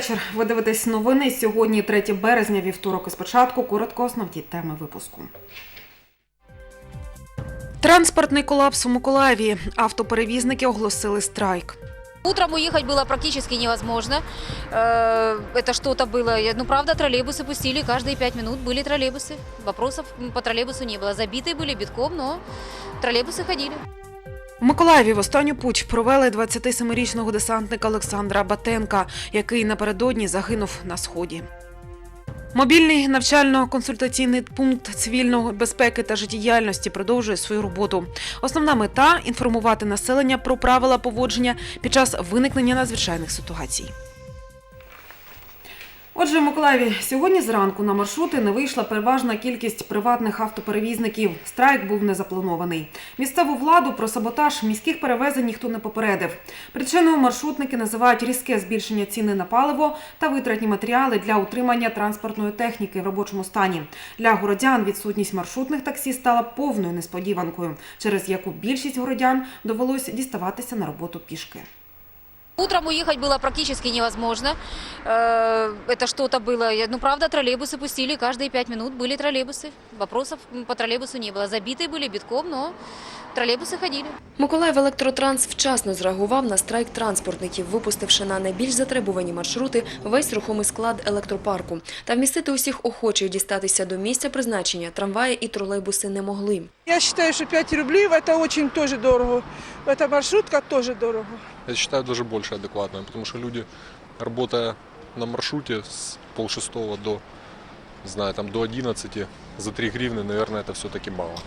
вечір. Ви дивитесь новини. Сьогодні 3 березня, вівторок. І спочатку коротко основні теми випуску. Транспортний колапс у Миколаєві. Автоперевізники оголосили страйк. Утром уехать было практически невозможно. Э, Это что-то было. Ну, правда, троллейбусы пустили. Каждые пять минут были троллейбусы. Вопросов по троллейбусу не было. Забитые были битком, но троллейбусы ходили. У Миколаєві в останню путь провели 27-річного десантника Олександра Батенка, який напередодні загинув на сході. Мобільний навчально-консультаційний пункт цивільної безпеки та життєдіяльності продовжує свою роботу. Основна мета інформувати населення про правила поводження під час виникнення надзвичайних ситуацій. Отже, Миколаєві сьогодні зранку на маршрути не вийшла переважна кількість приватних автоперевізників. Страйк був не запланований. Місцеву владу про саботаж міських перевезень ніхто не попередив. Причиною маршрутники називають різке збільшення ціни на паливо та витратні матеріали для утримання транспортної техніки в робочому стані. Для городян відсутність маршрутних таксі стала повною несподіванкою, через яку більшість городян довелось діставатися на роботу пішки. Утром уехать было практически невозможно. Э, Это что-то было. Ну, правда, троллейбусы пустили. Каждые пять минут были троллейбусы. Вопросов по троллейбусу не было. Забитые были битком, но троллейбусы ходили. Миколаїв Електротранс вчасно зреагував на страйк транспортників, випустивши на найбільш затребувані маршрути весь рухомий склад електропарку. Та вмістити усіх охочих дістатися до місця призначення трамваї і тролейбуси не могли. Я считаю, что 5 рублей это очень тоже дорого. Это маршрутка тоже дорого. Я считаю, даже больше адекватно, потому что люди, работая на маршруте с полшестого до, не знаю, там до 11, за 3 гривны, наверное, это все-таки мало.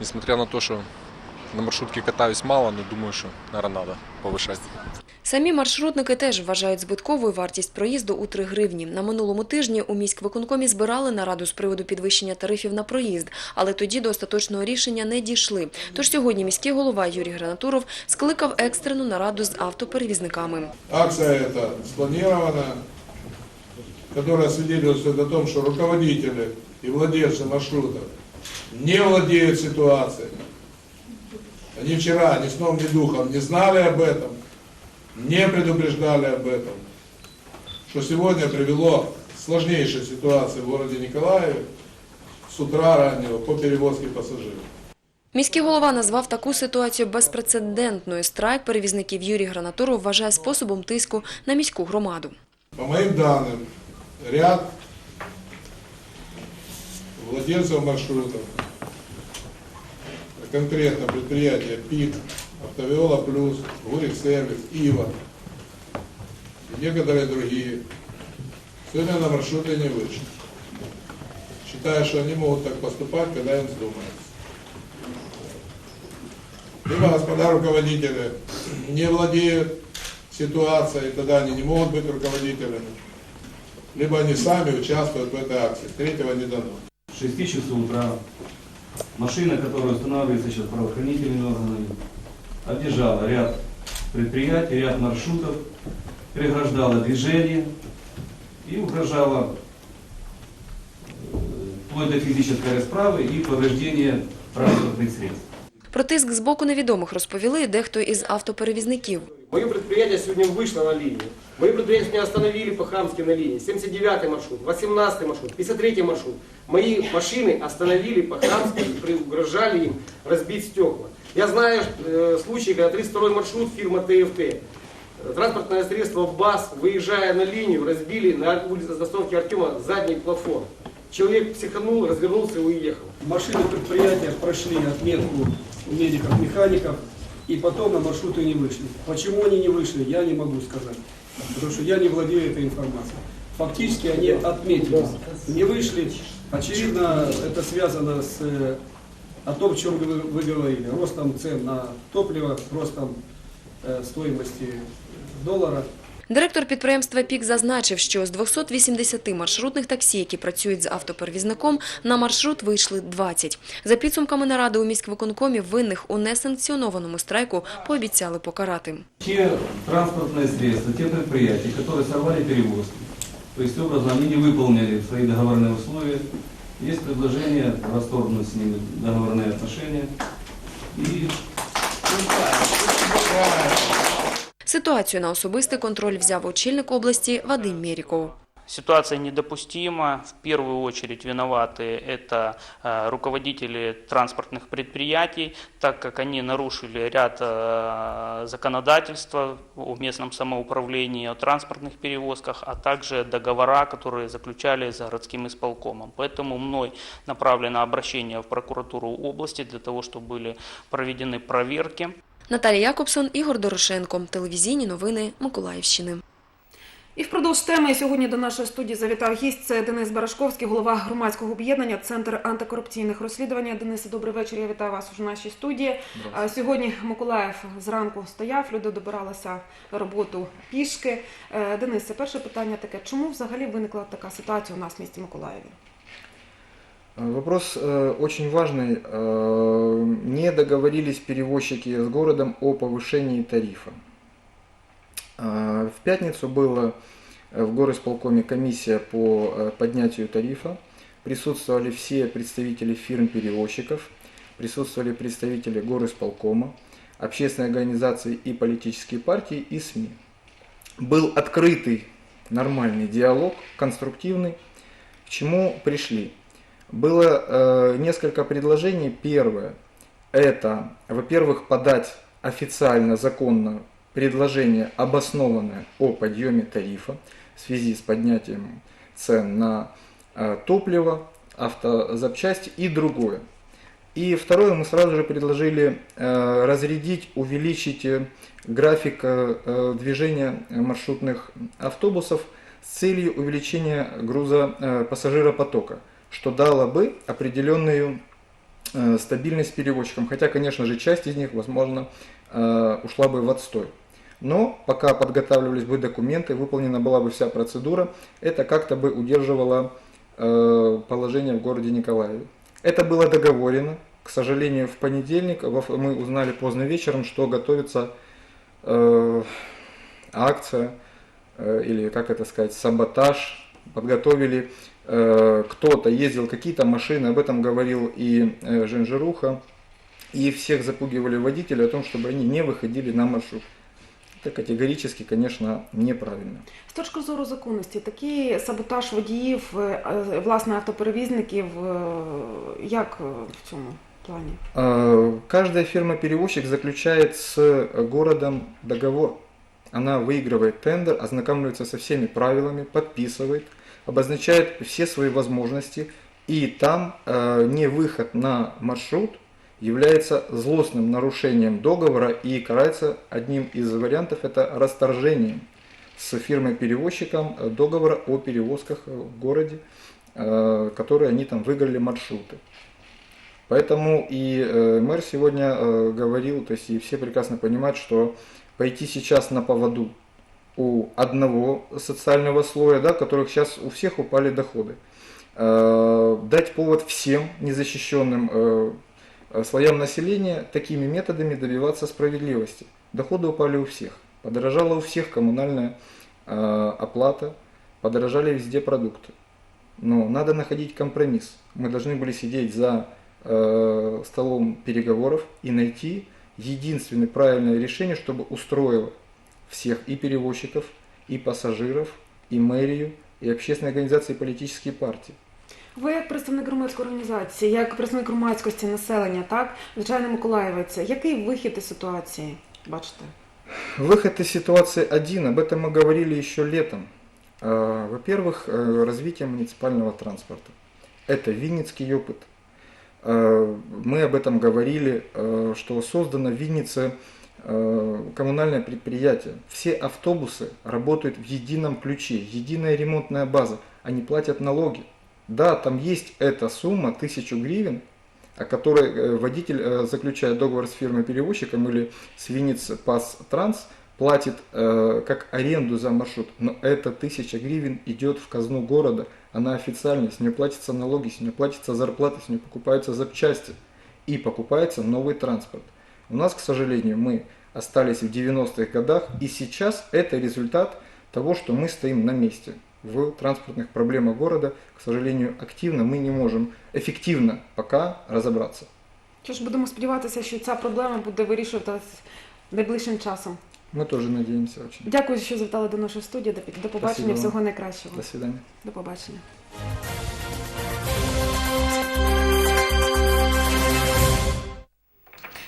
Несмотря на то, что на маршрутке катаюсь мало, но думаю, что, наверное, надо повышать. Самі маршрутники теж вважають збитковою вартість проїзду у 3 гривні. На минулому тижні у міськвиконкомі збирали нараду з приводу підвищення тарифів на проїзд, але тоді до остаточного рішення не дійшли. Тож сьогодні міський голова Юрій Гранатуров скликав екстрену нараду з автоперевізниками. Акция эта спланирована, которая свидетельствует о том, что руководители и владельцы маршрутов не владеют ситуацией. Они вчера ни сном, ни духом не знали об этом, не предупреждали об этом, что сегодня привело к сложнейшей ситуации в городе Николаеве с утра раннего по перевозке пассажиров. Міський голова назвав таку ситуацію безпрецедентною. Страйк перевізників Юрій Гранатуров вважає способом тиску на міську громаду. По моим данным, ряд владельцев маршрутов, конкретно предприятия ПИК, Автовиола Плюс, Гурик Сервис, Ива и некоторые другие, сегодня на маршруты не вышли. Считая, что они могут так поступать, когда им вздумается. Либо господа руководители не владеют ситуацией, тогда они не могут быть руководителями. Либо они сами участвуют в этой акции. Третьего не дано. с 6 часов утра машина, которая устанавливается сейчас правоохранительными органами, объезжала ряд предприятий, ряд маршрутов, преграждала движение и угрожала э, вплоть до физической расправы и повреждения транспортных средств. Про тиск з боку невідомих розповіли дехто із автоперевізників. Мое предприятие сегодня вышло на линию. Мои предприятия остановили по Хамски на линии. 79 маршрут, 18 маршрут, 53 маршрут. Мои машины остановили по Хамски и угрожали им разбить стекла. Я знаю э, случаи, когда 32 маршрут фирма ТФТ, транспортное средство БАС, выезжая на линию, разбили на улице остановки Артема задний плафон. Человек психанул, развернулся и уехал. Машины предприятия прошли отметку у медиков-механиков и потом на маршруты не вышли. Почему они не вышли, я не могу сказать, потому что я не владею этой информацией. Фактически они отметились, не вышли. Очевидно, это связано с э, о том, о чем вы, говорили, ростом цен на топливо, ростом э, стоимости доллара. Директор підприємства «Пік» зазначив, що з 280 маршрутних таксі, які працюють з автоперевізником, на маршрут вийшли 20. За підсумками наради у міськвиконкомі винних у несанкціонованому страйку пообіцяли покарати. Те транспортные средства, те предприятия, которые сорвали перевозки, то есть образно они не выполнили свои договорные условия, есть предложение расторгнуть с ними договорные отношения и Ситуацію на особистий контроль взяв очільник області Вадим Мєріков. Ситуация недопустима. В первую очередь виноваты это э, руководители транспортных предприятий, так как они нарушили ряд э, законодательства о местном самоуправлении, о транспортных перевозках, а также договора, которые заключали с городским исполкомом. Поэтому мной направлено обращение в прокуратуру области для того, чтобы были проведены проверки. Наталія Якобсон, Ігор Дорошенко. Телевізійні новини Миколаївщини. І впродовж теми сьогодні до нашої студії завітав гість. Це Денис Барашковський, голова громадського об'єднання Центр антикорупційних розслідувань. Денисе, добрий вечір. Я вітаю вас у нашій студії. Сьогодні Миколаїв зранку стояв, люди добиралися на роботу пішки. Е, Денисе, перше питання таке: чому взагалі виникла така ситуація у нас в місті Миколаєві? Вопрос э, очень важный. Э, не договорились перевозчики с городом о повышении тарифа. Э, в пятницу была э, в горосполкоме комиссия по э, поднятию тарифа. Присутствовали все представители фирм-перевозчиков, присутствовали представители горосполкома, общественные организации и политические партии и СМИ. Был открытый нормальный диалог, конструктивный. К чему пришли? Было э, несколько предложений. Первое – это, во-первых, подать официально, законно предложение, обоснованное о подъеме тарифа в связи с поднятием цен на э, топливо, автозапчасти и другое. И второе, мы сразу же предложили э, разрядить, увеличить э, график э, э, движения маршрутных автобусов с целью увеличения груза э, пассажиропотока, что дало бы определенную э, стабильность перевозчикам. Хотя, конечно же, часть из них, возможно, э, ушла бы в отстой. Но пока подготавливались бы документы, выполнена была бы вся процедура, это как-то бы удерживало э, положение в городе Николаеве. Это было договорено. К сожалению, в понедельник мы узнали поздно вечером, что готовится акция, или как это сказать, саботаж. Подготовили кто-то, ездил какие-то машины, об этом говорил и э, Женжеруха. И всех запугивали водители о том, чтобы они не выходили на маршрут. Это категорически, конечно, неправильно. З точки зору законності, такий саботаж водіїв, е, е, власне, автоперевізників, е, як е, в цьому плані? Э, Каждая фирма-перевозчик заключает с городом договор. Она выигрывает тендер, ознакомливается со всеми правилами, подписывает, обозначает все свои возможности, и там э, не выход на маршрут является злостным нарушением договора и карается одним из вариантов это расторжением с фирмой-перевозчиком договора о перевозках в городе, э, которые они там выиграли маршруты. Поэтому и э, мэр сегодня э, говорил, то есть и все прекрасно понимают, что пойти сейчас на поводу у одного социального слоя, да, которых сейчас у всех упали доходы, э, дать повод всем незащищенным э, э, слоям населения такими методами добиваться справедливости. Доходы упали у всех, подорожала у всех коммунальная оплата, подорожали везде продукты. Но надо находить компромисс. Мы должны были сидеть за столом переговоров и найти единственное правильное решение, чтобы устроило всех и перевозчиков, и пассажиров, и мэрию, и общественные организации, и политические партии. Ви як представник громадської організації, як представник громадськості населення, так, звичайно, Миколаєвець, який вихід із ситуації бачите? Выход из ситуации один, об этом мы говорили еще летом. Э, Во-первых, э, развитие муниципального транспорта. Это винницкий опыт. Э, Мы об этом говорили, э, что создано в Виннице э, коммунальное предприятие. Все автобусы работают в едином ключе, единая ремонтная база. Они платят налоги. Да, там есть эта сумма, тысячу гривен, о которой э, водитель, э, заключая договор с фирмой-перевозчиком или с Винниц Пас Транс, платит э, как аренду за маршрут. Но эта тысяча гривен идет в казну города. Она официальная, с нее платятся налоги, с нее платятся зарплаты, с нее покупаются запчасти. И покупается новый транспорт. У нас, к сожалению, мы остались в 90-х годах, и сейчас это результат того, что мы стоим на месте в транспортных проблемах города. К сожалению, активно мы не можем эффективно пока разобраться. Що ж будемо сподіватися, що ця проблема буде вирішуватися найближчим часом. Мы тоже надеемся очень. Дякую, що завітали до нашої студії. До, до побачення. Спасибо вам. Всього найкращого. До свидания. До побачення.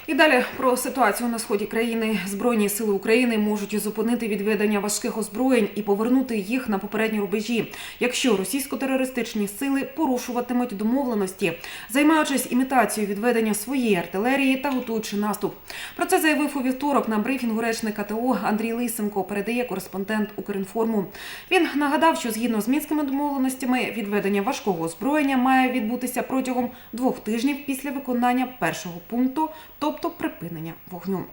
І далі про ситуацію на сході країни. Збройні сили України можуть зупинити відведення важких озброєнь і повернути їх на попередні рубежі, якщо російсько-терористичні сили порушуватимуть домовленості, займаючись імітацією відведення своєї артилерії та готуючи наступ. Про це заявив у вівторок на брифінгу речник АТО Андрій Лисенко. Передає кореспондент Укрінформу. Він нагадав, що згідно з мінськими домовленостями відведення важкого озброєння має відбутися протягом двох тижнів після виконання першого пункту, тобто припинення вогню.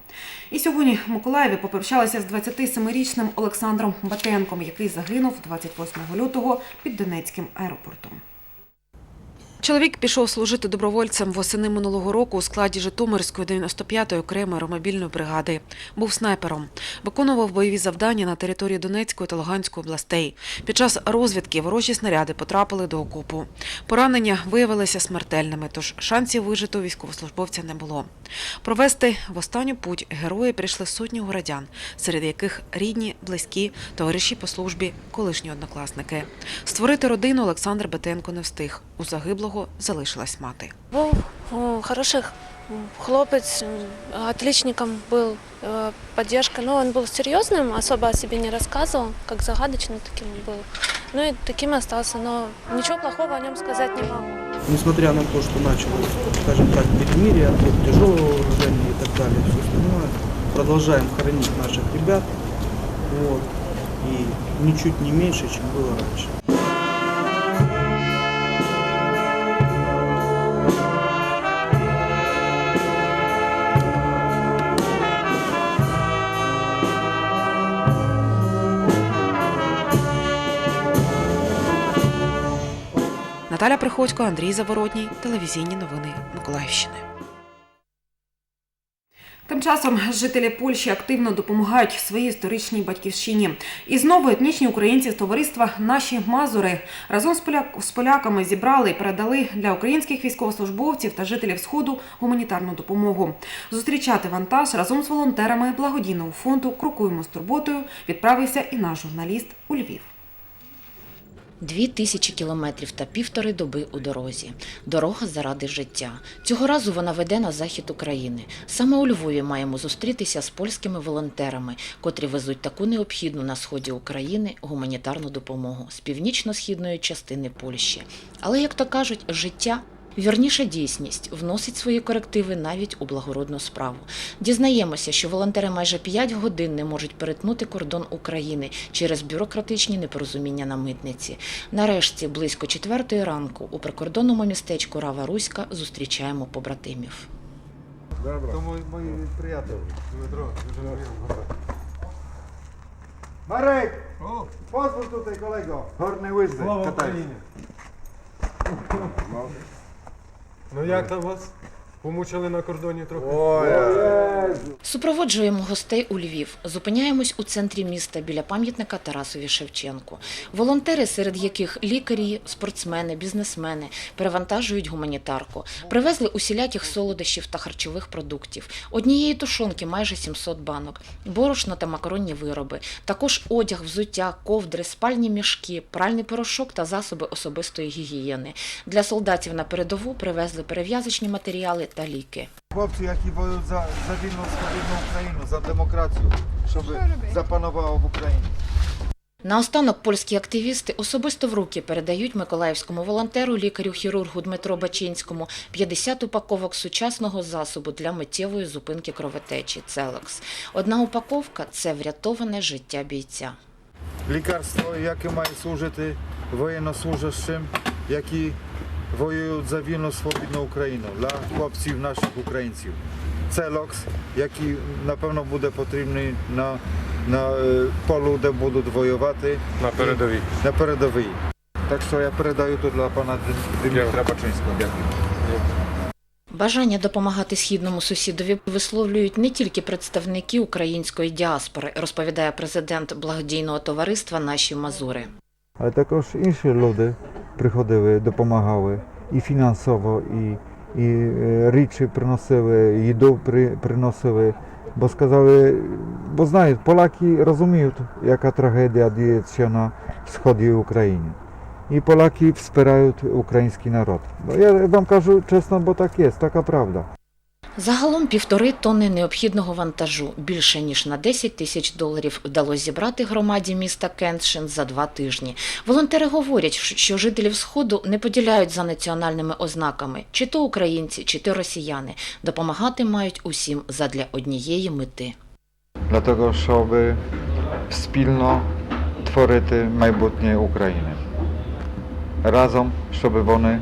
І сьогодні в Миколаєві попрощалися з 27-річним Олександром Батенком, який загинув 28 лютого під Донецьким аеропортом. Чоловік пішов служити добровольцем восени минулого року у складі Житомирської 95-ї окремої аеромобільної бригади. Був снайпером. Виконував бойові завдання на території Донецької та Луганської областей. Під час розвідки ворожі снаряди потрапили до окопу. Поранення виявилися смертельними, тож шансів вижити у військовослужбовця не було. Провести в останню путь герої прийшли сотні городян, серед яких рідні, близькі, товариші по службі, колишні однокласники. Створити родину Олександр Бетенко не встиг. У загиблого залишилась мати. Був хороший хлопець, отличником был, поддержка. Но он был серьезным, особо о себе не рассказывал, как загадочным таким был. Ну и таким и остался, но ничего плохого о нем сказать не могу. Несмотря на то, что началось, скажем так, перемирие, от тяжелого вооружения и так далее, все остальное, продолжаем хоронить наших ребят. Вот, и ничуть не меньше, чем было раньше. Наталя Приходько, Андрій Заворотній, телевізійні новини Миколаївщини. Тим часом жителі Польщі активно допомагають своїй історичній батьківщині. І знову етнічні українці з товариства Наші Мазури разом з, поляк... з поляками зібрали і передали для українських військовослужбовців та жителів Сходу гуманітарну допомогу. Зустрічати вантаж разом з волонтерами благодійного фонду Крокуємо з турботою відправився і наш журналіст у Львів. Дві тисячі кілометрів та півтори доби у дорозі. Дорога заради життя. Цього разу вона веде на захід України. Саме у Львові маємо зустрітися з польськими волонтерами, котрі везуть таку необхідну на сході України гуманітарну допомогу з північно-східної частини Польщі. Але, як то кажуть, життя. Вірніша дійсність вносить свої корективи навіть у благородну справу. Дізнаємося, що волонтери майже 5 годин не можуть перетнути кордон України через бюрократичні непорозуміння на митниці. Нарешті, близько четвертої ранку, у прикордонному містечку Рава Руська зустрічаємо побратимів. To mój, mój przyjaciel. Dmitro, Marek! Pozwól tutaj kolego. Horny łyżwy. Слава Україні! Ну як там вас? Помучили на кордоні трохи? Супроводжуємо гостей у Львів. Зупиняємось у центрі міста біля пам'ятника Тарасові Шевченку. Волонтери, серед яких лікарі, спортсмени, бізнесмени, перевантажують гуманітарку. Привезли усіляких солодощів та харчових продуктів. Однієї тушонки майже 700 банок, борошно та макаронні вироби, також одяг, взуття, ковдри, спальні мішки, пральний порошок та засоби особистої гігієни. Для солдатів на передову привезли перев'язочні матеріали та ліки. Chłopcy, jaki wojują za, za wilną, swobodną Ukrainę, za demokrację, żeby zapanowało w Ukrainie. Наостанок польські активісти особисто в руки передають миколаївському волонтеру, лікарю-хірургу Дмитру Бачинському 50 упаковок сучасного засобу для миттєвої зупинки кровотечі Целекс. Одна упаковка це врятоване життя бійця. Лікарство, яке має служити воєннослужащим, які воюють за вільну свобідну Україну, для хлопців наших українців. Celox, який, напевно, буде потрібний на, на полу, де будуть воювати. На передовій. На передовій. Так що я передаю тут для пана Дмитра Бачинського. Дякую. Бажання допомагати східному сусідові висловлюють не тільки представники української діаспори, розповідає президент благодійного товариства Наші Мазури. Але також інші люди приходили, допомагали і фінансово, і, і е, речі приносили, їду при, приносили. Бо сказали, бо знають, поляки розуміють, яка трагедія діється на сході України. І поляки вспирають український народ. Бо я вам кажу чесно, бо так є, така правда. Загалом півтори тонни необхідного вантажу, більше ніж на 10 тисяч доларів, вдалося зібрати громаді міста Кентшин за два тижні. Волонтери говорять, що жителів Сходу не поділяють за національними ознаками, чи то українці, чи то росіяни. Допомагати мають усім задля однієї мети. Dlatego, щоб спільно творити майбутнє України. Разом, щоб вони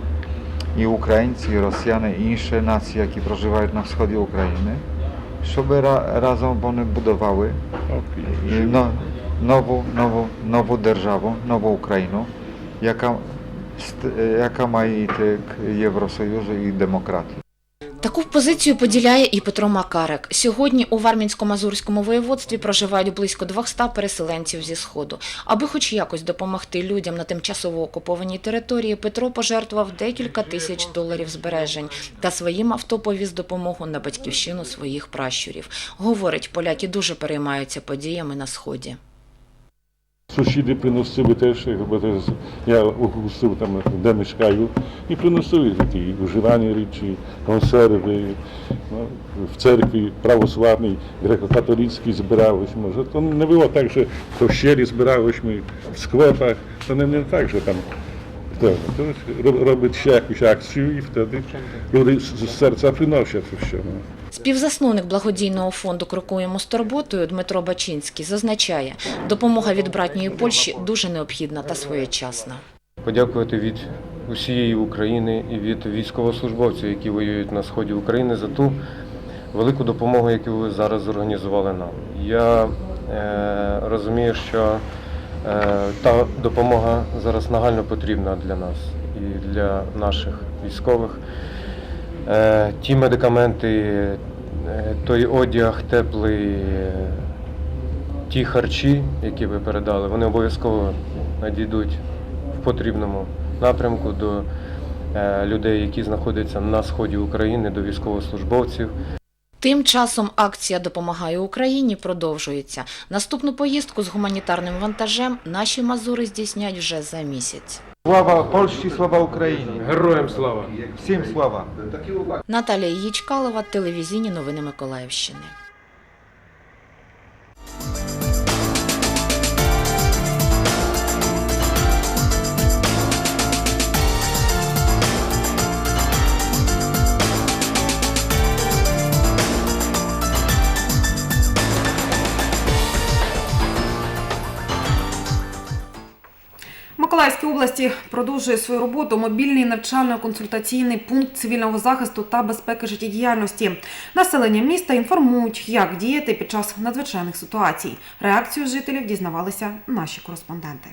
і українці, і росіяни, і інші нації, які проживають на сході України, щоб ra- разом вони будували і но- нову, нову, нову державу, нову Україну, яка, ст- яка має йти к Євросоюзу і демократії. Таку позицію поділяє і Петро Макарик. Сьогодні у Вармінсько-Мазурському воєводстві проживають близько 200 переселенців зі Сходу. Аби хоч якось допомогти людям на тимчасово окупованій території, Петро пожертвував декілька тисяч доларів збережень та своїм авто повіз допомогу на батьківщину своїх пращурів. Говорить, поляки дуже переймаються подіями на Сході. Сусіди приносили теж, бо це з- я ugusив там, де мешкаю, і приносили такі вживані речі, консерви, ну, в церкві православній, греко-католицькій збиралися. Може, то не було так, що в кощері збиралися ми в склепах, то не, не так, що там. То, то роб- робить ще якусь акцію і вtedy люди з з серця приносять це все. ну. Співзасновник благодійного фонду Крокуємо з турботою Дмитро Бачинський зазначає, допомога від братньої Польщі дуже необхідна та своєчасна. подякувати від усієї України і від військовослужбовців, які воюють на сході України, за ту велику допомогу, яку ви зараз зорганізували нам. Я е, розумію, що е, та допомога зараз нагально потрібна для нас і для наших військових. Е, ті медикаменти, той одяг теплий, е, ті харчі, які ви передали, вони обов'язково надійдуть в потрібному напрямку до е, людей, які знаходяться на сході України, до військовослужбовців. Тим часом акція «Допомагає Україні» продовжується. Наступну поїздку з гуманітарним вантажем наші мазури здійснять вже за місяць. Слава Польщі, слава Україні! Героям слава! Всім слава! Наталія Їчкалова, телевізійні новини Миколаївщини. Миколаївській області продовжує свою роботу мобільний навчально-консультаційний пункт цивільного захисту та безпеки життєдіяльності. Населення міста інформують, як діяти під час надзвичайних ситуацій. Реакцію жителів дізнавалися наші кореспонденти.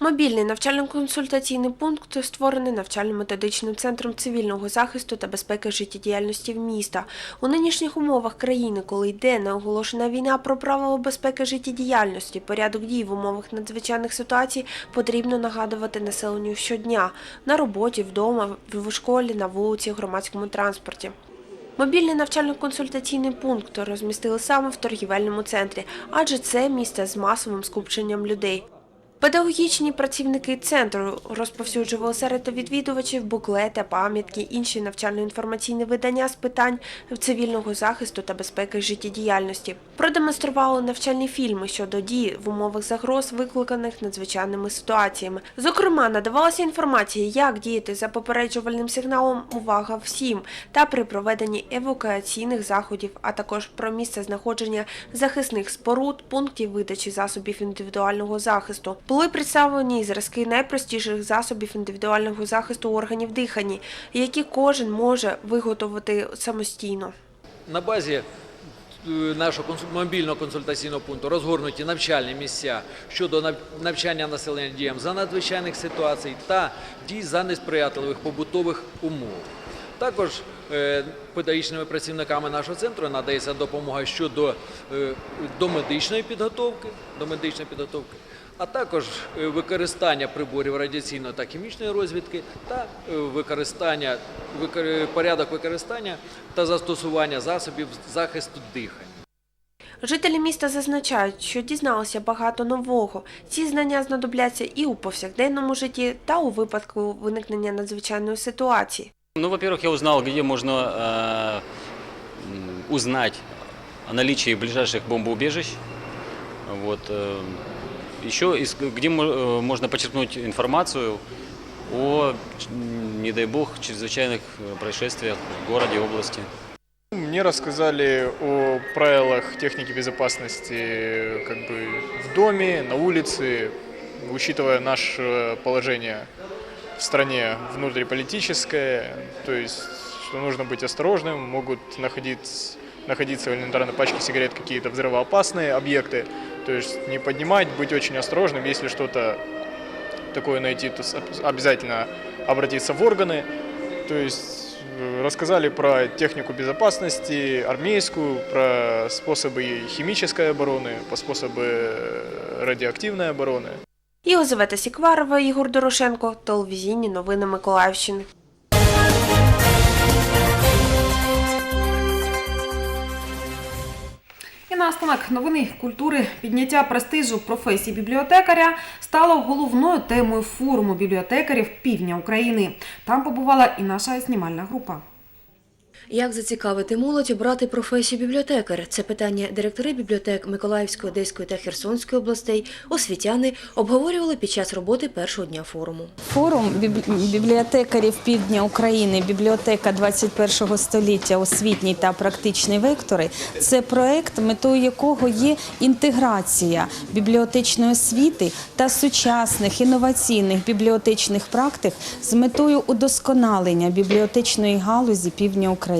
Мобільний навчально-консультаційний пункт створений навчально-методичним центром цивільного захисту та безпеки життєдіяльності в міста. У нинішніх умовах країни, коли йде неоголошена війна про правила безпеки життєдіяльності, порядок дій в умовах надзвичайних ситуацій потрібно нагадувати населенню щодня на роботі, вдома, в школі, на вулиці, громадському транспорті. Мобільний навчально-консультаційний пункт розмістили саме в торгівельному центрі, адже це місце з масовим скупченням людей. Педагогічні працівники центру розповсюджували серед відвідувачів буклети, пам'ятки, інші навчально-інформаційні видання з питань цивільного захисту та безпеки життєдіяльності. Продемонстрували навчальні фільми щодо дій в умовах загроз, викликаних надзвичайними ситуаціями. Зокрема, надавалася інформація, як діяти за попереджувальним сигналом «Увага всім» та при проведенні евакуаційних заходів, а також про місце знаходження захисних споруд, пунктів видачі засобів індивідуального захисту. Були представлені зразки найпростіших засобів індивідуального захисту органів дихання, які кожен може виготовити самостійно. На базі е, нашого мобільного консультаційного пункту розгорнуті навчальні місця щодо навчання населення діям за надзвичайних ситуацій та дій за несприятливих побутових умов. Також е, педагогічними працівниками нашого центру надається допомога щодо е, домедичної підготовки, домедичної підготовки, а також е, використання приборів радіаційної та хімічної розвідки та е, використання, викор- порядок використання та застосування засобів захисту дихання. Жителі міста зазначають, що дізналися багато нового. Ці знання знадобляться і у повсякденному житті, та у випадку виникнення надзвичайної ситуації. Ну, во-первых, я узнал, где можно э, м, узнать о наличии ближайших бомбоубежищ. Вот, э, еще где э, можно почерпнуть информацию о, не дай бог, чрезвычайных э, происшествиях в городе, области. Мне рассказали о правилах техники безопасности как бы в доме, на улице, учитывая наше положение в стране внутриполитическое, то есть что нужно быть осторожным, могут находиться, находиться в элементарной пачке сигарет какие-то взрывоопасные объекты, то есть не поднимать, быть очень осторожным, если что-то такое найти, то с- обязательно обратиться в органы, то есть э, рассказали про технику безопасности армейскую, про способы химической обороны, по способы э, радиоактивной обороны. Єлизавета Сікварова, Ігор Дорошенко, телевізійні новини Миколаївщини. І наостанок новини культури підняття престижу професії бібліотекаря стало головною темою форуму бібліотекарів півдня України. Там побувала і наша знімальна група. Як зацікавити молодь обрати професію бібліотекар? Це питання директори бібліотек Миколаївської, Одеської та Херсонської областей, освітяни обговорювали під час роботи першого дня форуму. Форум бібліотекарів Півдня України, бібліотека 21 століття, освітній та практичний вектори це проект, метою якого є інтеграція бібліотечної освіти та сучасних інноваційних бібліотечних практик з метою удосконалення бібліотечної галузі Півдня України.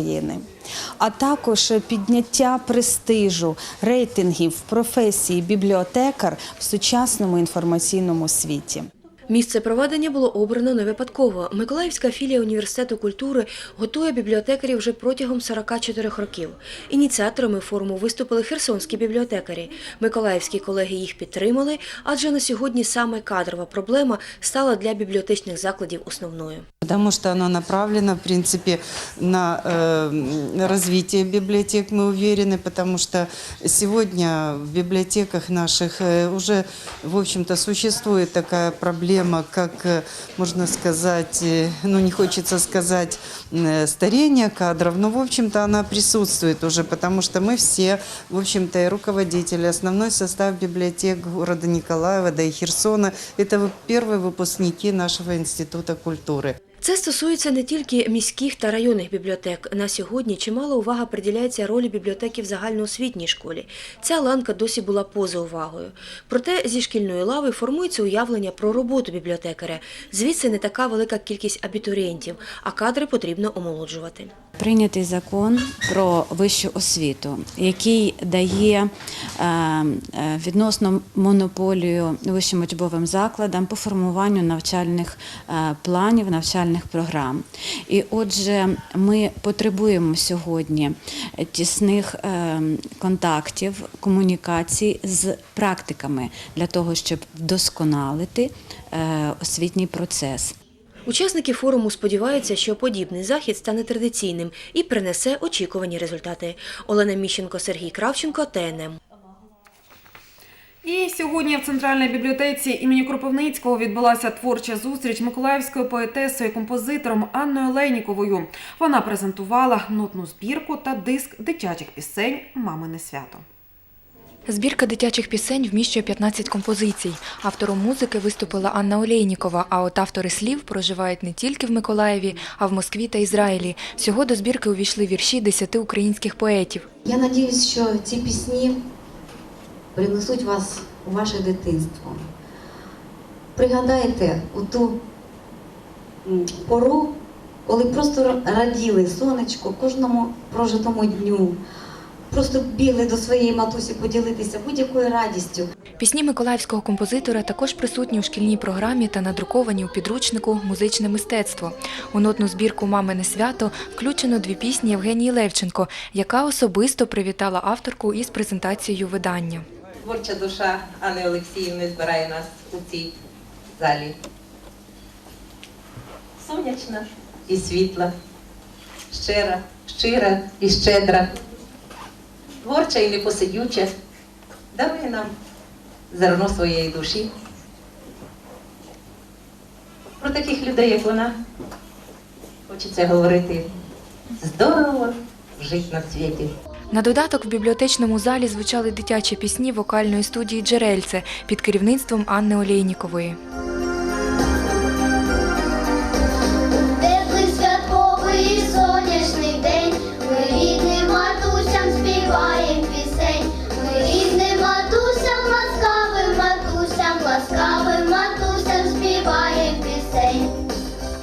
А також підняття престижу рейтингів професії бібліотекар в сучасному інформаційному світі. Місце проведення було обрано не випадково. Миколаївська філія університету культури готує бібліотекарів вже протягом 44 років. Ініціаторами форуму виступили херсонські бібліотекарі. Миколаївські колеги їх підтримали, адже на сьогодні саме кадрова проблема стала для бібліотечних закладів основною. Потому что оно направлено, в принципе, на э, развитие библиотек, мы уверены, потому что сегодня в библиотеках наших э, уже, в общем-то, существует такая проблема, как, э, можно сказать, э, ну, не хочется сказать э, старение кадров, но, в общем-то, она присутствует уже, потому что мы все, в общем-то, и руководители, основной состав библиотек города Николаева, да и Херсона, это вы- первые выпускники нашего института культуры. Це стосується не тільки міських та районних бібліотек. На сьогодні чимало увага приділяється ролі бібліотеки в загальноосвітній школі. Ця ланка досі була поза увагою. Проте зі шкільної лави формується уявлення про роботу бібліотекаря. Звідси не така велика кількість абітурієнтів, а кадри потрібно омолоджувати. Прийнятий закон про вищу освіту, який дає е, е, відносно монополію вищим учбовим закладам по формуванню навчальних е, планів, навчальних програм. І отже, ми потребуємо сьогодні тісних контактів, комунікацій з практиками для того, щоб вдосконалити освітній процес. Учасники форуму сподіваються, що подібний захід стане традиційним і принесе очікувані результати. Олена Міщенко, Сергій Кравченко, ТНМ. І сьогодні в центральній бібліотеці імені Кропивницького відбулася творча зустріч миколаївською поетесою і композитором Анною Лейніковою. Вона презентувала нотну збірку та диск дитячих пісень Мамине свято. Збірка дитячих пісень вміщує 15 композицій. Автором музики виступила Анна Олейнікова, а от автори слів проживають не тільки в Миколаєві, а в Москві та Ізраїлі. Всього до збірки увійшли вірші 10 українських поетів. Я надіюсь, що ці пісні принесуть вас у ваше дитинство. Пригадайте у ту пору, коли просто раділи сонечко кожному прожитому дню. Просто бігли до своєї матусі поділитися будь-якою радістю. Пісні миколаївського композитора також присутні у шкільній програмі та надруковані у підручнику Музичне мистецтво. У нотну збірку Мамине свято включено дві пісні Євгенії Левченко, яка особисто привітала авторку із презентацією видання. творча душа Анни Олексіївни збирає нас у цій залі. Сонячна і світла, щира, щира і щедра, творча і непосидюча, дарує нам зерно своєї душі. Про таких людей, як вона, хочеться говорити здорово жити на світі. На додаток в бібліотечному залі звучали дитячі пісні вокальної студії Джерельце під керівництвом Анни Олейнікової.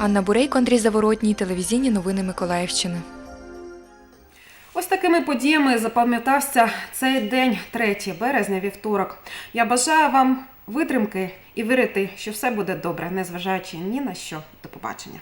Анна Бурейко, Андрій Заворотній, телевізійні новини Миколаївщини. Ось такими подіями запам'ятався цей день, 3 березня, вівторок. Я бажаю вам витримки і вірити, що все буде добре, незважаючи ні на що. До побачення.